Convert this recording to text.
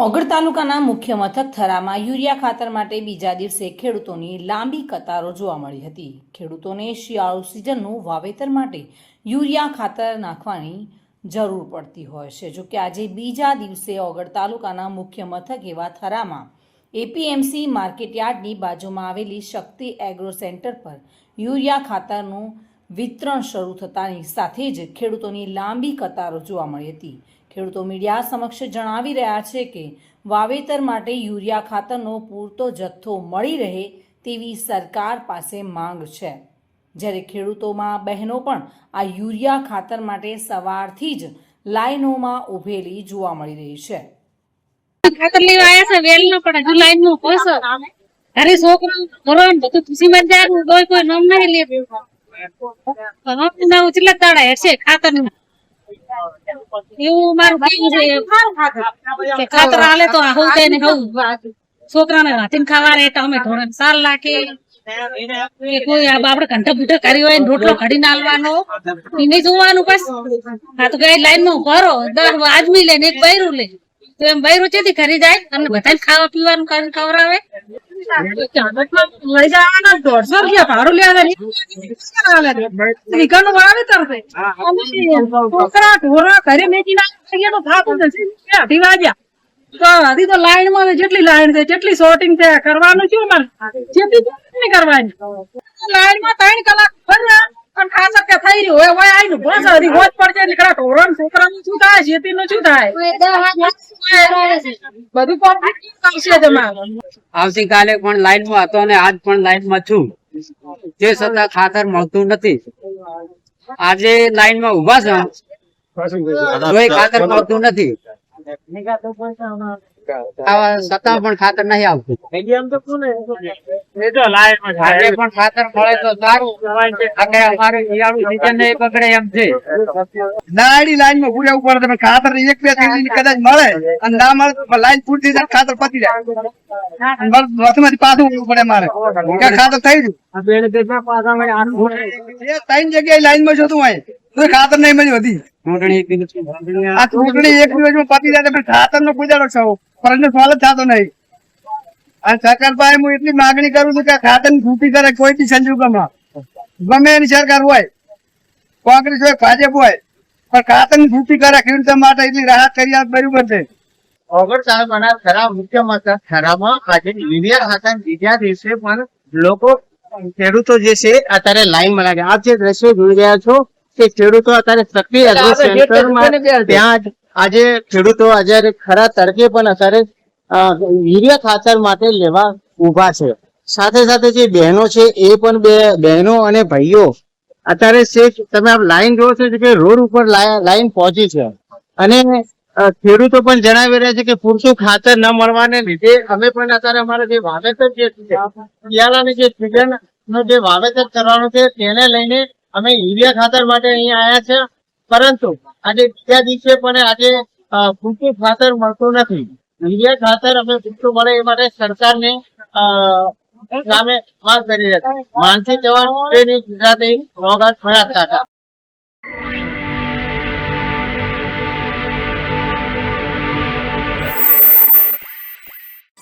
ઓગળ તાલુકાના મુખ્ય મથક થરામાં યુરિયા ખાતર માટે બીજા દિવસે ખેડૂતોની લાંબી કતારો જોવા મળી હતી. ખેડૂતોને શિયાળુ સિઝનનું વાવેતર માટે યુરિયા ખાતર નાખવાની જરૂર પડતી હોય છે. જોકે આજે બીજા દિવસે ઓગળ તાલુકાના મુખ્ય મથક એવા થરામાં એપીએમસી માર્કેટયાર્ડની બાજુમાં આવેલી શક્તિ એગ્રો સેન્ટર પર યુરિયા ખાતરનું વિતરણ શરૂ થતાની સાથે જ ખેડૂતોની લાંબી કતારો જોવા મળી હતી. ખેડૂતો મીડિયા સમક્ષ જણાવી રહ્યા છે કે વાવેતર માટે યુરિયા ખાતરનો પૂરતો જથ્થો મળી રહે તેવી સરકાર પાસે માંગ છે. જ્યારે ખેડૂતોમાં બહેનો પણ આ યુરિયા ખાતર માટે સવારથી જ લાઈનોમાં ઉભેલી જોવા મળી રહી છે. ખાતર લેવા આવ્યા છે, વેલ નો પણ હજુ જુલાઈ નું પૈસો અરે છોકરો ભરવાનું બધું ખુશી માં જાય, કોઈ કોઈ નામ નહીં લે ખાતરનું. એવું મારું કેવું છે? કે ખાતર આલે ને છોકરાને હાથીને ખાવા રે તો અમે કોઈ આ બાપડે ઘંટા બુટા કરી હોય ને રોટલો ઘડીને આલવાનો, એને જોવાનું બસ. આ તો કઈ લાઈનમાં ભરો, દર આદમી લે ને એક બૈરું લે. તો એમ ચેથી ખરી જાય અને બધાને ખાવા પીવાનું કરીને ખવડાવે. લઈ છોકરા ઢોરા ઘરે મેકી નાખીએ તો હજી તો લાઈનમાં જેટલી લાઈન છે, જેટલી શોર્ટિંગ છે, કરવાનું શું કરવાની. લાઈનમાં ત્રણ કલાક ભર્યા પણ ખાસ કે થઈ રહ્યું. હવે આઈ નું બસ હરી હોજ પડશે એટલે ઢોરણ ઢોરા છોકરાનું શું થાય ખેતી નું શું થાય? બધું પણ આવશે તમારું. આવતીકાલે પણ લાઈનમાં હતો અને આજ પણ લાઈનમાં છું. જે છતાં ખાતર મળતું નથી. આજે લાઈનમાં ઊભા છો. ખાતર મળતું નથી. આવા છતાં પણ ખાતર નહીં આવતું. પણ ખાતર મળે તો સારું. અને અમારે શિયાળુ season ને બગડે એમ છે. નાડી લાઈનમાં પૂરે ઉપર તમે ખાતર એક બે કદાચ મળે અને ના મળે તો લાઈન પૂરતી જાય ખાતર પતી જાય. મારે પાછું પડે મારે. ખાતર થઈ ગયું? એ ત્રણ જગ્યાએ લાઈનમાં જોતું હોય તો ખાતર નહીં મળ્યું વધી ચૂંટણી આ ચૂંટણી એક દિવસમાં પતી જાય ખાતર નો કોઈ દાડો સૌ પ્રશ્ન સોલ્વ જ થતો નહીં. સરકાર પાસે હું એટલી માગણી કરું છું કે ખાતરની છૂટી કરે કોઈ બી સંજોગોમાં ગમે એની સરકાર હોય કોંગ્રેસ હોય ભાજપ હોય પણ ખાતરની છૂટી કરે ખેડૂતો માટે એટલી રાહત કરી આપે બરાબર છે. ઓગણ તાલુકાના ખરા મુખ્ય મથક ખરામાં આજે યુરિયા ખાતર બીજા દિવસે પણ લોકો ખેડૂતો જે છે અત્યારે લાઈનમાં લાગે આપ જે દ્રશ્યો જોઈ રહ્યા છો કે ખેડૂતો અત્યારે શક્તિ એગ્રો સેન્ટરમાં ત્યાં આજે ખેડૂતો આજે ખરા તડકે પણ અત્યારે યુરિયા ખાતર માટે લેવા ઊભા છે. સાથે સાથે જે બહેનો છે એ પણ બે બહેનો અને ભાઈઓ અત્યારે છે તમે આપ લાઈન જોવો છો કે રોડ ઉપર લાઈન પહોંચી છે. અને ખેડૂતો પણ જણાવી રહ્યા છે કે પૂરતું ખાતર ન મળવાને લીધે અમે પણ અત્યારે અમારે જે વાવેતર જે છે શિયાળાની જે સિઝનનું જે વાવેતર કરવાનું છે તેને લઈને અમે યુરિયા ખાતર માટે અહીંયા આવ્યા છે. પરંતુ આજે બીજા દિવસે પણ આજે પૂરતું ખાતર મળતું નથી. યુરિયા ખાતર અમે પૂરતું મળે એ માટે સરકારને સામે માંગ કરી રહ્યા માનસી ચૌહાણ, ગુજરાતી રોગાટ ફળાતા હતા